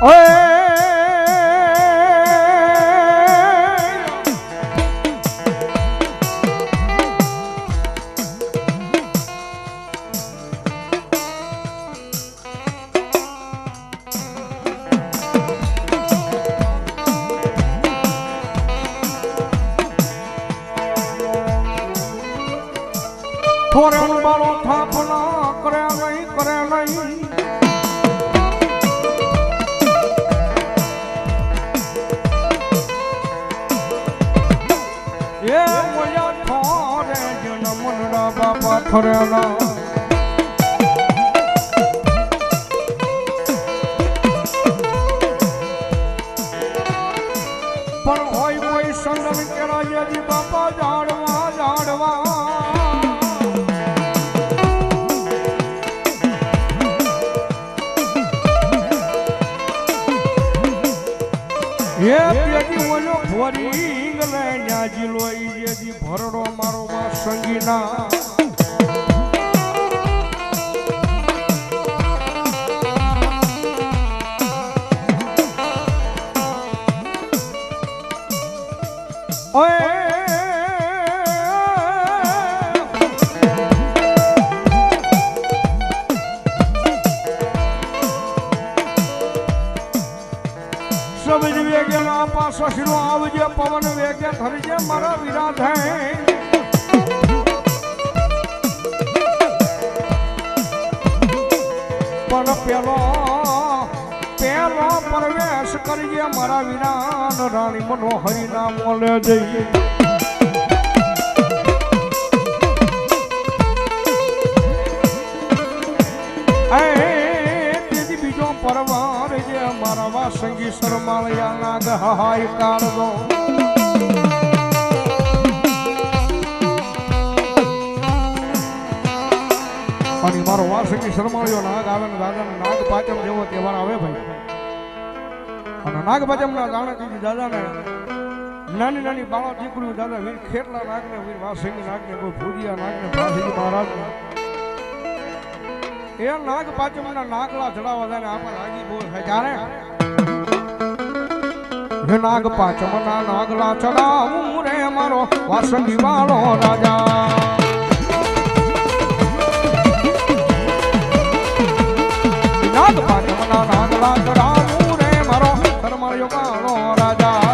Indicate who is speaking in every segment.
Speaker 1: 哎。પણ હોય કોઈ સંગમ કેરા યદી બાપા જાડવા જાડવા ભરડો મારો સંગીના ના આવજે, પવન વેગે ધરજે મારા વિરાધે. પણ પેલો પેલો પ્રવેશ કરજે મારા વિરાન રાણી મનોહરી ના મોલે જઈએ મારા વાસંગી શરમાળિયા નાગ હાય કાઢો અને મારો વાસંગી શરમાળિયો નાગ આવે ને દાદાને નાગ પાચમ જેવો તહેવાર આવે ભાઈ. અને નાગ પાચમ ના દાણાજી દાદાને નાની નાની બાળો દીકરીઓ દાદા વીર ખેટલા નાગને, વીર વાસંગી નાગને, કોઈ ભૂજિયા નાગને ભાસીજી મહારાજને. એ નાગ પાંચમના નાગલા ચડાવવા ને આપણે આગી બોલ થાય. ત્યારે નાગ પાંચમના નાગલા ચડાવું રે મારો વાસંગી વાળો રાજા. નાગ પાંચમના નાગલા ચડાવું રે મારો કરમળિયો વાળો રાજા.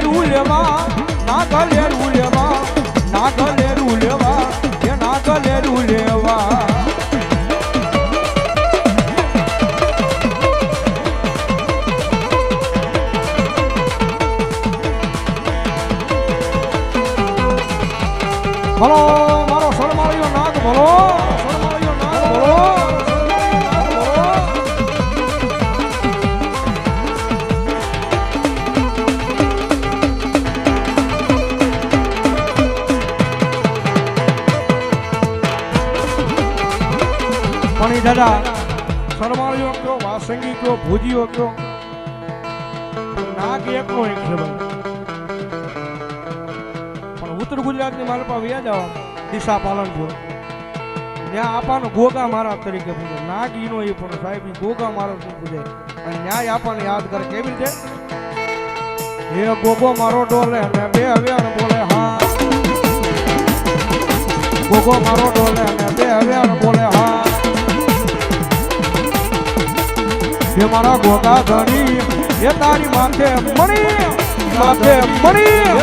Speaker 1: નાગલેરું લેવા નાગલેરું લેવા નાગલેરું લેવા એ નાગલેરું લેવા બોલો મારો સરમાળિયો નાગ બોલો દાદા સરમાળીઓ કયો વાસંગી કયો ભુજીઓ કયો નાગ એકનો એક વ્યા જવા દિશા પાલનપુર ત્યાં આપાનો ગોગા મહારાજ તરીકે પૂજે નાગ ઈનો એ પણ સાહેબ ગોગા મહારાજ પૂજે અને ન્યાય આપણને યાદ કરે કેવી રીતે? હે ગોગો મારો ડોલે ને બે હવ્યાર બોલે, હા. ગોગો મારો ડોલે ને બે હવ્યાર બોલે, હા. હે મારા ગોગા ધણી, એ તારી માથે મણી માથે મણી, એ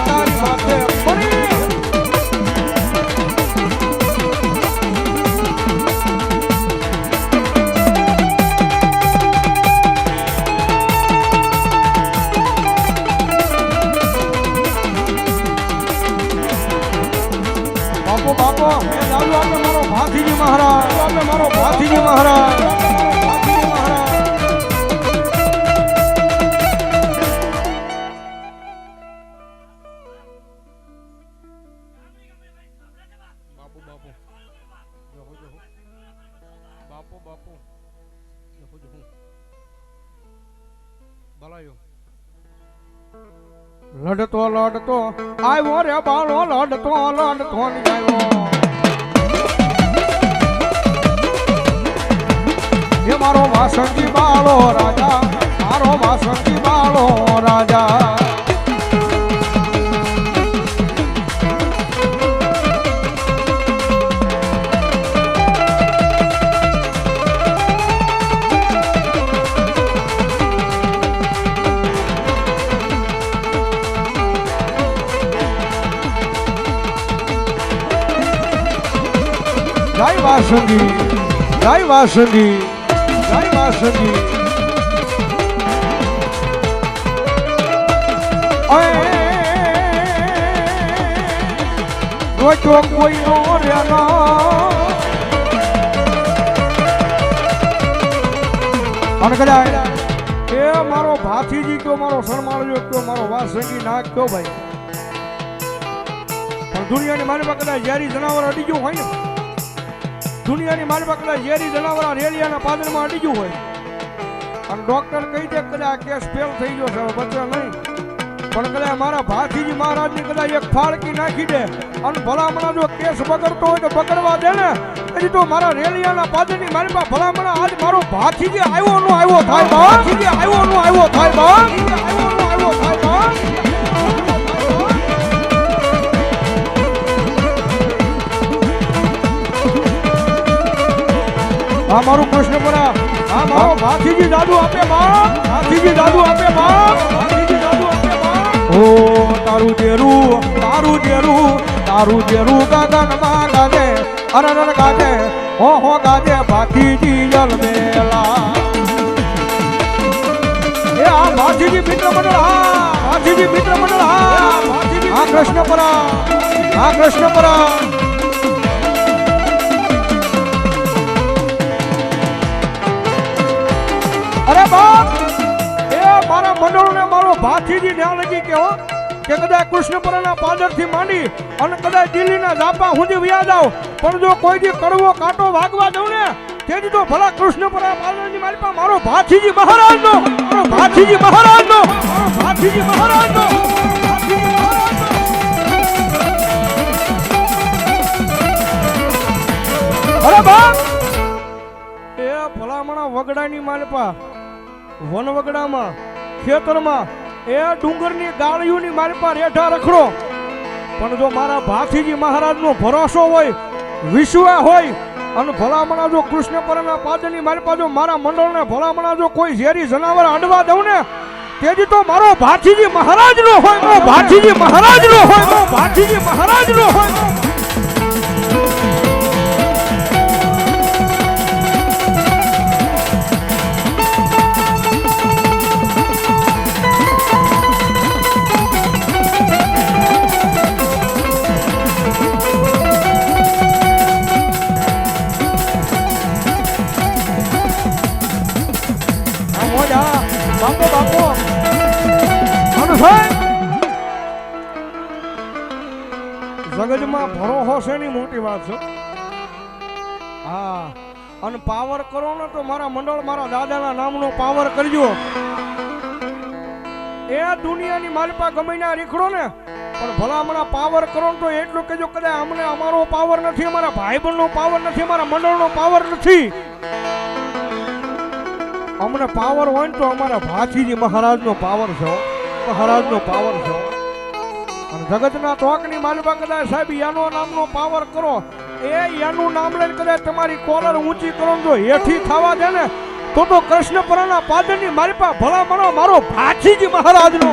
Speaker 1: બાપો બાપો, એ લાલુ આપે મારો ભાથીજી મહારાજ આપે મારો ભાથીજી મહારાજ. લડતો લડતો, આવ્યો રે બાળો, લડતો લડતો આવ્યો. મારો વાસંગી બાળો રાજા, મારો વાસંગી બાળો રાજા. વાસંગી જય વાસંદી જય વાસંદી રોજો કોઈ નો રેનો. અને કદાચ એ મારો ભાથીજી કયો, મારો શરમાળજો કયો, મારો વાસંગી ના કયો ભાઈ. દુનિયાની મારી પાસે કદાચ ઝેરી જનાવર અડી ગયું હોય ને દુનિયાની કદાચ ઝેરી જનાવરા રેડિયાના પાદરમાં અડી ગયું હોય. અને ડોક્ટર કહી દે કદાચ આ કેસ ફેલ થઈ ગયો છે, હવે નહીં. પણ કદાચ મારા ભાથીજી મહારાજની કદાચ એક ફાળકી નાખી દે અને ભલામણા જો કેસ બગડતો હોય તો પકડવા દે ને. હજી તો મારા રેલિયાના પાદરની મારી પાસે ભલામણા આજ મારો ભાથીજી આવ્યો નો આવ્યો થાય બા. આવ્યો નો આવ્યો થાય બા. આવ્યો નો આવ્યો થાય બા. આ મારું કૃષ્ણપુરા આ મારો ભાથીજી દાદુ આપે માં ભાથીજી દાદુ આપે માં ભાથીજી દાદુ આપે માં ઓ, તારું જેરું તારું જેરું તારું જેરું ગગનમાં ગાજે. અરર ગાજે. હો હો ગાજે ભાથીજી જલમેલા એ આ ભાથીજી મિત્ર મંડળ હા, ભાથીજી મિત્ર મંડળ હા. આ કૃષ્ણપુરા આ કૃષ્ણપુરા અરે બાપ! એ મારા મંડળોને મારો ભાથીજી ધ્યાન લગી કેવો કે કદાચ કૃષ્ણપુરાના પાદરથી માંડી અને કદાચ દિલ્હીના ઝાપા સુધી વ્યા જાવ પણ જો કોઈ દી કડવો કાંટો વાગવા દઉં ને, તેથી તો ભલા કૃષ્ણપુરા પાદરની મારી પાસે મારો ભાથીજી મહારાજનો, મારો ભાથીજી મહારાજનો, મારો ભાથીજી મહારાજનો. અરે બાપ! એ ભલામણા વગડાની માલપા વન વગડામાં ખેતરમાં, એ ડુંગરની ગાળીઓની મારી માલપા રેઠા રખડો. પણ જો મારા ભાથીજી મહારાજનો ભરોસો હોય વિશ્વા હોય, અને ભલામણા જો કૃષ્ણ કૃષ્ણપરાના પાદની મારી પાસે મારા મંડળને ભલામણા જો કોઈ ઝેરી જનાવર અડવા દઉં ને તેથી તો મારો ભાથીજી મહારાજનો હોય ભાથીજી મહારાજનો હોય ભાથીજી મહારાજનો હોય. જગતમાં ભરોહો છે ની મોટી વાત છે. હા, અને પાવર કરો ને તો મારા મંડળ મારા દાદાના નામનો પાવર કરજો. એ દુનિયાની માલપા ગમે ના રીખડો ને, પણ ભલામણા પાવર કરો તો એટલું કહેજો કદાચ અમને અમારો પાવર નથી, અમારા ભાઈબંધનો પાવર નથી, અમારા મંડળનો પાવર નથી. અમને પાવર હોય ને તો અમારા ભાથીજી મહારાજનો પાવર છે મહારાજનો પાવર છે. અને જગતના ટોકની માલપા કદાચ સાહેબ, યાનો નામનો પાવર કરો. એ યાનું નામ લઈને કદાચ તમારી કોલર ઊંચી કરો જો હેઠી થવા દે ને, તો તો કૃષ્ણપરાના પાદરની માલપા ભલા મનો મારો ભાથીજી મહારાજનો.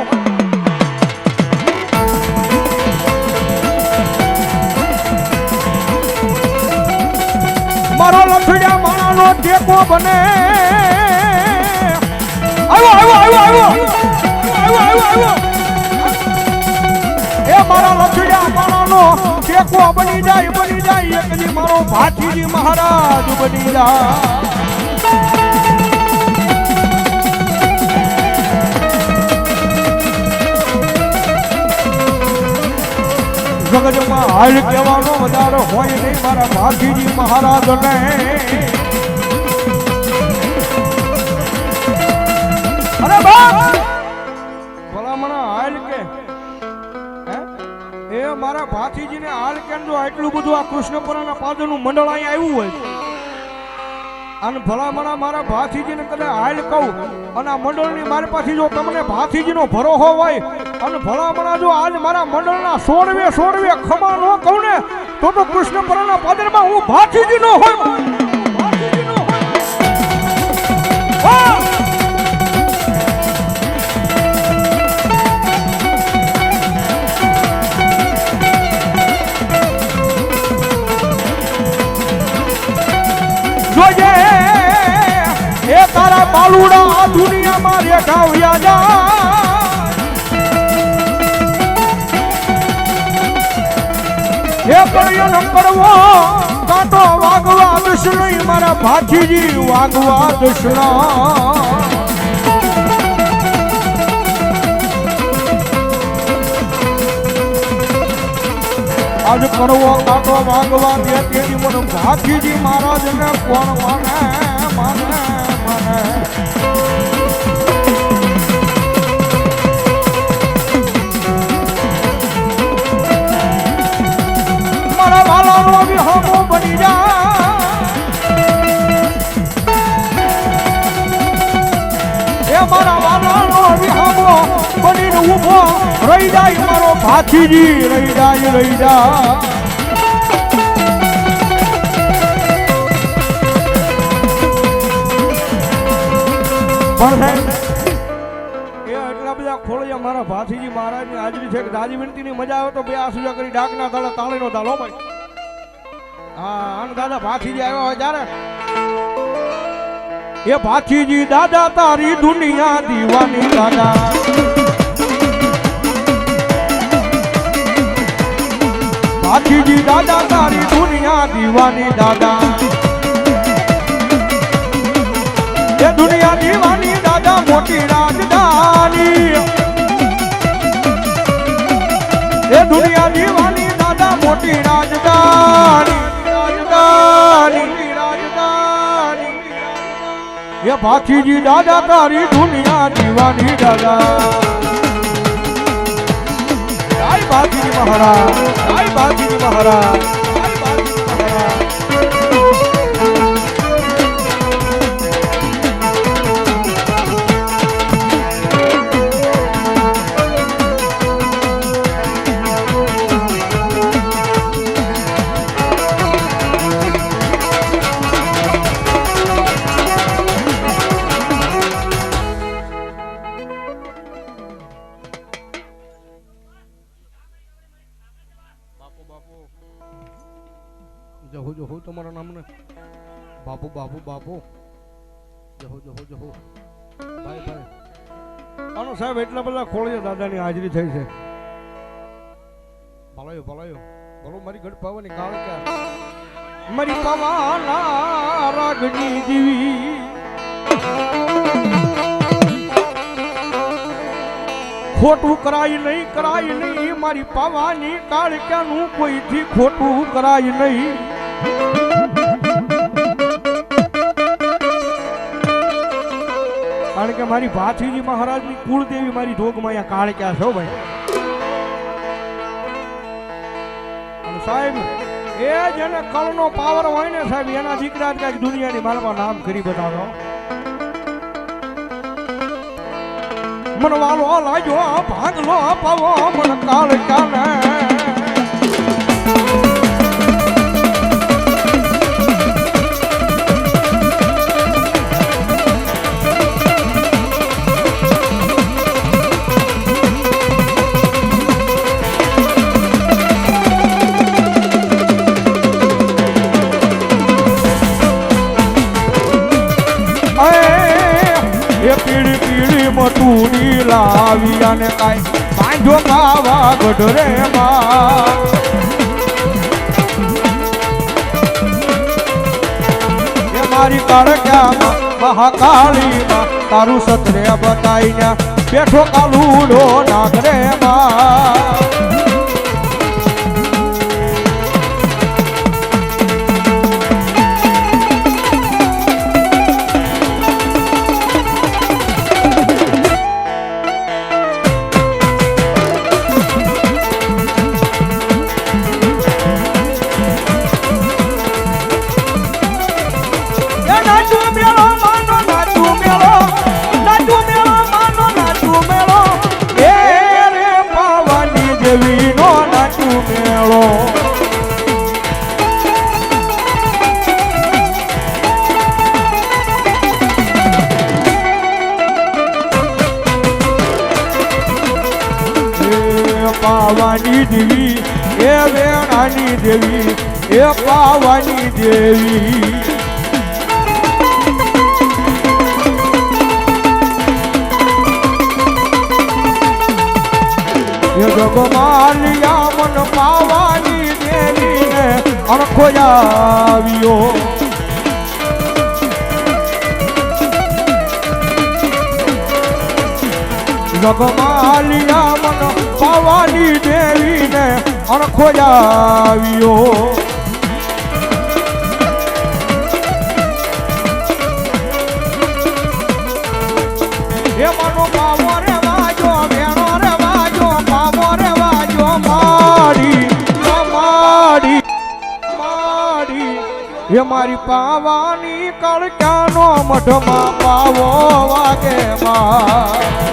Speaker 1: મારો લથડિયા માણાનો ટેકો બને. આવ્યો આવ્યો આવ્યો આવ્યો આવ્યો આવ્યો મારા લખડ્યા પાણાનો ટેકો બની જાય બની જાય એકદી મારો ભાથીજી મહારાજ બની જાય. જગજમાં હાલ કહેવાનો વધારો હોય નહીં મારા ભાથીજી મહારાજને. અરે બાપ! મારા ભાથીજીને હાલ કેમ જો આટલું બધું આ કૃષ્ણપુરાના પાદરનું મંડળ અહીંયા આવ્યું હોય અને ભલામણા મારા ભાથીજીને કદાચ હાલ કહું, અને આ મંડળની મારી પાસે જો તમને ભાથીજીનો ભરોહો હોય, અને ભલામણા જો આજ મારા મંડળના સોળવે સોળવે ખમા ન કહું ને, તો તો કૃષ્ણપુરાના પાદરમાં હું ભાથીજીનો હોય ભાથીજીનો હોય તારા બાલુડા આ દુનિયામાં રેઠાવ્યા જા એ કળિયનો કરવો, કાંટો વાગવા વિષ્ણુ મારા ભાથીજી વાગવા કૃષ્ણ આજ કરવો, કાંટો વાગવા દે તેની મને ભાથીજી મહારાજને કોણ માને મારા વિહમો બની જા. એ મારા વાલાનો વિહમો બનીને ઊભો રહી જાય, મારો ભાથીજી રહી જાય, રહી જા. મારા ભાથીજી મહારાજની હાજરી છે કે દાદી વિનતીની મજા આવે તો બે આસુજા કરી ડાકના તાળે તાળીનો તાળો ભાઈ. હા અને દાદા ભાથીજી આવ્યા હોય ત્યારે એ ભાથીજી દાદા, તારી દુનિયા દીવાની દાદા. ભાથીજી દાદા, તારી દુનિયા દીવાની દાદા. એ દુનિયા દીવાની દાદા મોટી રાજધાની. એ દુનિયા દીવાની દાદા મોટી રાજધાની. રાજધાની એ ભાથીજી દાદા તારી દુનિયા દીવાની દાદા. ભાથીજી મહારાજ ભાથીજી મહારાજ. બાપુ જહો જહો તમારા નામને. બાપુ બાપુ બાપુ જહો જહો જહો. ભાઈ ભાઈ. આનો સાહેબ એટલા બધા ખોળિયા દાદાની હાજરી થઈ છે. ભલાયો ભલાયો. બોલો, મારી ગઢ પાવાની કાળ ક્યાં? મારી પવાના રાગની દીવી ખોટું કરાય નહીં કરાય નહીં. મારી પાવાની કાળક્યાનું કોઈથી ખોટું કરાય નહીં. કારણ કે મારી ભાથીજી મહારાજની કુળદેવી મારી જોગમાયા કાળક્યા છો ભાઈ? સાહેબ, એ જેને કળનો પાવર હોય ને સાહેબ, એના દીકરા જ કાંઈક દુનિયાની માલમાં નામ કરી બતાવો. મન વાલો લાગ્યો ભાગલો પાવો મન કાળ કાલે કાંઈ બાંધો કાવા ગઢરે માં. મારી કાળક્યામાં મહાકાળીમાં તારું સત્રે બતાઈને બેઠો કાલુડો નાગરે માં. પાવાની દેવી, એ વેણાની દેવી, એ પાવાની દેવી. એ જગમાલિયા મન પાવાની દેવીને અણખો આવ્યો. જગમાલિયા મન પાવાની દેવીને અણખો આવ્યો. એ મારી પાવાની કળકાનો મઢમાં પાવો વાગે માં